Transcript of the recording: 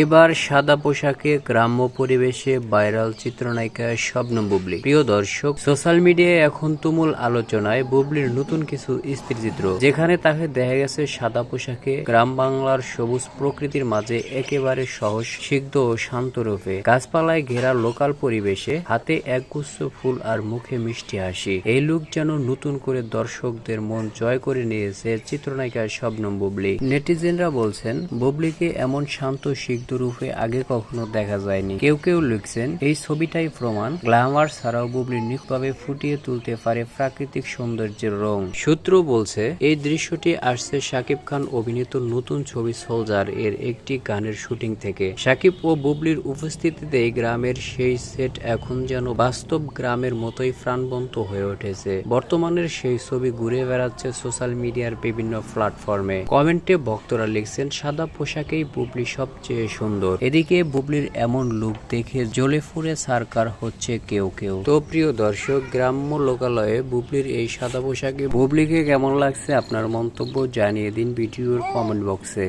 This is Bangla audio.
এবার সাদা পোশাকে গ্রাম্য পরিবেশে ভাইরাল চিত্রনায়িকা শবনম বুবলি। প্রিয় দর্শক, সোশ্যাল মিডিয়ায় এখন তুমুল আলোচনায় বুবলির নতুন কিছু স্ত্রী স্থিরচিত্র যেখানে তাকে দেখা গেছে সাদা পোশাকে গ্রাম বাংলার সবুজ প্রকৃতির মাঝে একেবারে সহজ, সিদ্ধ ও শান্ত রূপে। গাছপালায় ঘেরা লোকাল পরিবেশে হাতে একগুচ্ছ ফুল আর মুখে মিষ্টি হাসি। এই লুক যেন নতুন করে দর্শকদের মন জয় করে নিয়েছে চিত্রনায়িকা শবনম বুবলি। নেটিজেনরা বলছেন, বুবলিকে এমন শান্ত, সিদ্ধ রূপে আগে কখনো দেখা যায়নি। কেউ কেউ লিখছেন, এই ছবিটাই প্রমাণ গ্ল্যামার ছাড়াও বুবলি নিখভাবে ফুটিয়ে তুলতে পারে প্রাকৃতিক সৌন্দর্যের রং। সূত্র বলছে, এই দৃশ্যটি আসছে শাকিব খান অভিনীত নতুন ছবি সোলজার এর একটি গানের শুটিং থেকে। শাকিব ও বুবলির উপস্থিতিতে গ্রামের সেই সেট এখন যেন বাস্তব গ্রামের মতোই প্রাণবন্ত হয়ে উঠেছে। বর্তমানের সেই ছবি ঘুরে বেড়াচ্ছে সোশ্যাল মিডিয়ার বিভিন্ন প্ল্যাটফর্মে। কমেন্টে ভক্তরা লিখছেন, সাদা পোশাকেই বুবলি সবচেয়ে সুন্দর। এদিকে বুবলির এমন লুক দেখে জ্বলে ফুরে সারকার হচ্ছে কেউ কেউ। তো প্রিয় দর্শক, গ্রাম্য লোকালয়ে বুবলির এই সাদা পোশাকে বুবলিকে কেমন লাগছে আপনার মন্তব্য জানিয়ে দিন ভিডিওর কমেন্ট বক্সে